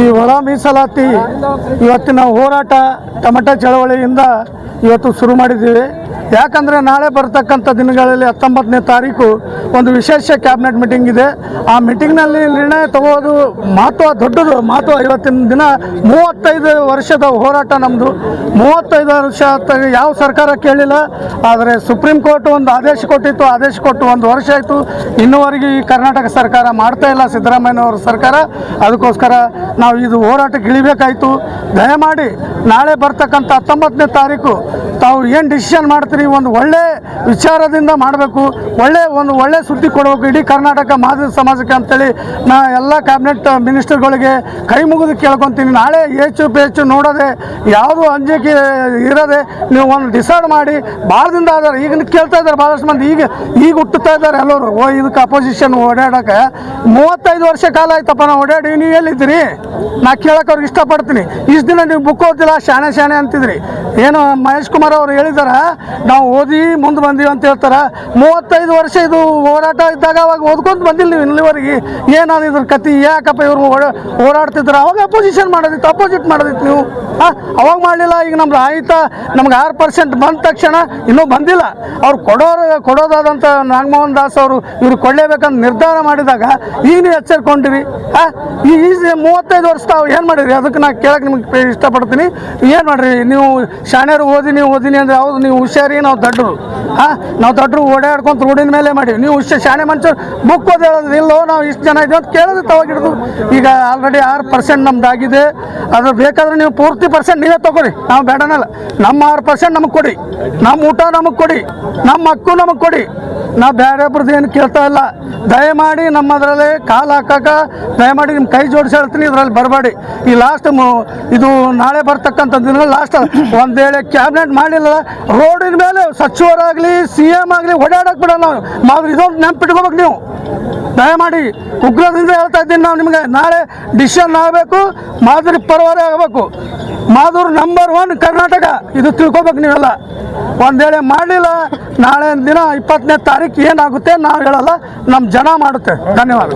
ಈ ಒಳ ಮೀಸಲಾತಿ ಇವತ್ತಿನ ಹೋರಾಟ ಟಮಟ ಚಳವಳಿಯಿಂದ ಇವತ್ತು ಶುರು ಮಾಡಿದ್ದೀವಿ. ಯಾಕಂದರೆ ನಾಳೆ ಬರ್ತಕ್ಕಂಥ ದಿನಗಳಲ್ಲಿ ಹತ್ತೊಂಬತ್ತನೇ ತಾರೀಕು ಒಂದು ವಿಶೇಷ ಕ್ಯಾಬಿನೆಟ್ ಮೀಟಿಂಗ್ ಇದೆ. ಆ ಮೀಟಿಂಗ್ನಲ್ಲಿ ನಿರ್ಣಯ ತಗೋದು ಮಹತ್ವ, ದೊಡ್ಡದು ಮಹತ್ವ. ಇವತ್ತಿನ ದಿನ ಮೂವತ್ತೈದು ವರ್ಷದ ಹೋರಾಟ ನಮ್ಮದು ಮೂವತ್ತೈದು ವರ್ಷ ಯಾವ ಸರ್ಕಾರ ಕೇಳಿಲ್ಲ. ಆದರೆ ಸುಪ್ರೀಂ ಕೋರ್ಟ್ ಒಂದು ಆದೇಶ ಕೊಟ್ಟಿತ್ತು. ಆದೇಶ ಕೊಟ್ಟು ಒಂದು ವರ್ಷ ಆಯಿತು. ಇನ್ನುವರೆಗೆ ಈ ಕರ್ನಾಟಕ ಸರ್ಕಾರ ಮಾಡ್ತಾ ಇಲ್ಲ ಸಿದ್ದರಾಮಯ್ಯನವರ ಸರ್ಕಾರ. ಅದಕ್ಕೋಸ್ಕರ ನಾವು ಇದು ಹೋರಾಟಕ್ಕೆ ಇಳಿಬೇಕಾಯಿತು. ದಯಮಾಡಿ ನಾಳೆ ಬರ್ತಕ್ಕಂಥ ಹತ್ತೊಂಬತ್ತನೇ ತಾರೀಕು ತಾವು ಏನು ಡಿಸಿಷನ್ ಮಾಡ್ತೀರಿ? ಒಂದು ಒಳ್ಳೆ ವಿಚಾರದಿಂದ ಮಾಡಬೇಕು. ಒಳ್ಳೆ, ಒಂದು ಒಳ್ಳೆ ಸುದ್ದಿ ಕೊಡಬೇಕು. ಇಡೀ ಕರ್ನಾಟಕ ಮಾದರಿ ಸಮಾಜಕ್ಕೆ ಅಂತೇಳಿ ನಾ ಎಲ್ಲ ಕ್ಯಾಬಿನೆಟ್ ಮಿನಿಸ್ಟರ್ಗಳಿಗೆ ಕೈ ಮುಗಿದು ಕೇಳ್ಕೊತೀನಿ. ನಾಳೆ ಹೆಚ್ಚು ಪೇಚು ನೋಡದೆ, ಯಾವುದು ಅಂಜಿಕೆ ಇರದೆ ನೀವು ಒಂದು ಡಿಸೈಡ್ ಮಾಡಿ ಭಾಳ ದಿನ ಆದಾರೆ ಈಗ ಕೇಳ್ತಾ ಇದ್ದಾರೆ ಭಾಳಷ್ಟು ಮಂದಿ. ಈಗ ಈಗ ಹುಟ್ಟುತ್ತಾ ಇದ್ದಾರೆ ಎಲ್ಲರೂ. ಓ, ಇದಕ್ಕೆ ಅಪೋಸಿಷನ್ ಓಡಾಡೋಕೆ ಮೂವತ್ತೈದು ವರ್ಷ ಕಾಲ ಆಯ್ತಪ್ಪ ನಾವು ಓಡಾಡಿ. ನೀವು ಎಲ್ಲಿದ್ದೀರಿ? ನಾ ಕೇಳಕ್ಕೆ ಅವ್ರಿಗೆ ಇಷ್ಟಪಡ್ತೀನಿ. ಇಷ್ಟು ದಿನ ನೀವು ಬುಕ್ ಓದಿಲ್ಲ ಶಾಣೆ ಶಾಣೆ ಅಂತಿದ್ರಿ. ಏನು ಮಹೇಶ್ ಕುಮಾರ್ ಅವರು ಹೇಳಿದಾರ ನಾವು ಓದಿ ಮುಂದೆ ಬಂದೀವಿ ಅಂತ ಹೇಳ್ತಾರ. ಮೂವತ್ತೈದು ವರ್ಷ ಇದು ಹೋರಾಟ ಇದ್ದಾಗ ಅವಾಗ ಓದ್ಕೊಂತ ಬಂದಿಲ್ಲ ನೀವು ಇಲ್ಲಿವರೆಗೆ. ಏನಾದ್ರು ಇದ್ರ ಕತಿ? ಯಾಕಪ್ಪ ಇವ್ರು ಓಡ- ಅವಾಗ ಅಪೋಸಿಷನ್ ಮಾಡೋದಿತ್ತು ಅಪೋಸಿಟ್ ಮಾಡೋದಿತ್ತು ನೀವು. ಅವಾಗ ಮಾಡಲಿಲ್ಲ, ಈಗ ನಮ್ದು ಆಯ್ತಾ. ನಮ್ಗೆ ಆರು ಪರ್ಸೆಂಟ್ ಬಂದ ತಕ್ಷಣ ಇನ್ನೂ ಬಂದಿಲ್ಲ. ಅವ್ರು ಕೊಡೋರು ಕೊಡೋದಾದಂಥ ನಾಗಮೋಹನ್ ದಾಸ್ ಅವರು ಇವ್ರು ಕೊಡಲೇಬೇಕಂತ ನಿರ್ಧಾರ ಮಾಡಿದಾಗ ಈಗ ನೀವು ಎಚ್ಚರಿಕೊಂಡಿರಿ ಈ ಮೂವತ್ತೈದು ವರ್ಷ ತಾವು ಏನು ಮಾಡಿರಿ ಅದಕ್ಕೆ ನಾನು ಕೇಳಕ್ಕೆ ನಿಮ್ಗೆ ಇಷ್ಟಪಡ್ತೀನಿ. ಏನು ಮಾಡಿರಿ? ನೀವು ಶಾಣ್ಯರು ಓದಿ ಓದಿನಿ ಅಂದ್ರೆ ಹೌದು ನೀವು ಹುಷಾರಿ ನಾವು ದಡ್ಡರು ಹಾಂ, ನಾವು ದೊಡ್ಡರು ಓಡಾಡ್ಕೊಂತ ರೋಡಿನ ಮೇಲೆ ಮಾಡಿ ನೀವು ಇಷ್ಟು ಶಾಣೆ ಮನುಷ್ಯರು, ಬುಕ್ ಓದಿ ಹೇಳೋದು ಇಲ್ಲೋ, ನಾವು ಇಷ್ಟು ಜನ ಇದ್ದೀವಿ ಅಂತ ಕೇಳೋದು ತವಾಗ ಈಗ ಆಲ್ರೆಡಿ ಆರು ಪರ್ಸೆಂಟ್ ನಮ್ದಾಗಿದೆ. ಅದು ಬೇಕಾದ್ರೆ ನೀವು ಪೂರ್ತಿ ಪರ್ಸೆಂಟ್ ನೀವೇ ತಗೊಳ್ಳಿ. ನಾವು ಬೇಡನಲ್ಲ. ನಮ್ಮ ಆರು ಪರ್ಸೆಂಟ್ ನಮಗೆ ಕೊಡಿ. ನಮ್ಮ ಊಟ ನಮಗೆ ಕೊಡಿ. ನಮ್ಮ ಹಕ್ಕು ನಮಗೆ ಕೊಡಿ. ನಾವು ಬೇರೆ ಒಬ್ರದ್ದು ಏನು ಕೇಳ್ತಾ ಇಲ್ಲ. ದಯಮಾಡಿ ನಮ್ಮ ಅದರಲ್ಲಿ ಕಾಲು ಹಾಕಕ, ದಯಮಾಡಿ ನಿಮ್ಮ ಕೈ ಜೋಡಿಸಿ ಹೇಳ್ತೀನಿ, ಇದರಲ್ಲಿ ಬರಬೇಡಿ. ಈ ಲಾಸ್ಟ್ ಇದು ನಾಳೆ ಬರ್ತಕ್ಕಂಥ ದಿನ ಲಾಸ್ಟ್ ಒಂದು ವೇಳೆ ಕ್ಯಾಬಿನೆಟ್ ಮಾಡಿಲ್ಲ ರೋಡಿನ ಮೇಲೆ ಸಚಿವರಾಗಲಿ ಸಿ ಎಂ ಆಗಲಿ ಓಡಾಡಕ್ಕೆ ಬಿಡಲ್ಲ. ನಾವು ಇದೊಂದು ನೆನ್ಪಿಟ್ಕೋಬೇಕು ನೀವು. ದಯಮಾಡಿ ಉಗ್ರದಿಂದ ಹೇಳ್ತಾ ಇದ್ದೀನಿ ನಾವು ನಿಮಗೆ. ನಾಳೆ ಡಿಸಿಷನ್ ಆಗಬೇಕು, ಮಾದರಿ ಪರವಾರ ಆಗಬೇಕು. ಮಾಧುರ್ ನಂಬರ್ ಒನ್ ಕರ್ನಾಟಕ. ಇದು ತಿಳ್ಕೊಬೇಕು ನೀವೆಲ್ಲ. ಒಂದು ವೇಳೆ ಮಾಡಲಿಲ್ಲ, ನಾಳೆ ದಿನ ಇಪ್ಪತ್ತನೇ ತಾರೀಕು ಏನಾಗುತ್ತೆ ನಾವು ಹೇಳಲ್ಲ ನಮ್ಮ ಜನ ಮಾಡುತ್ತೆ. ಧನ್ಯವಾದ.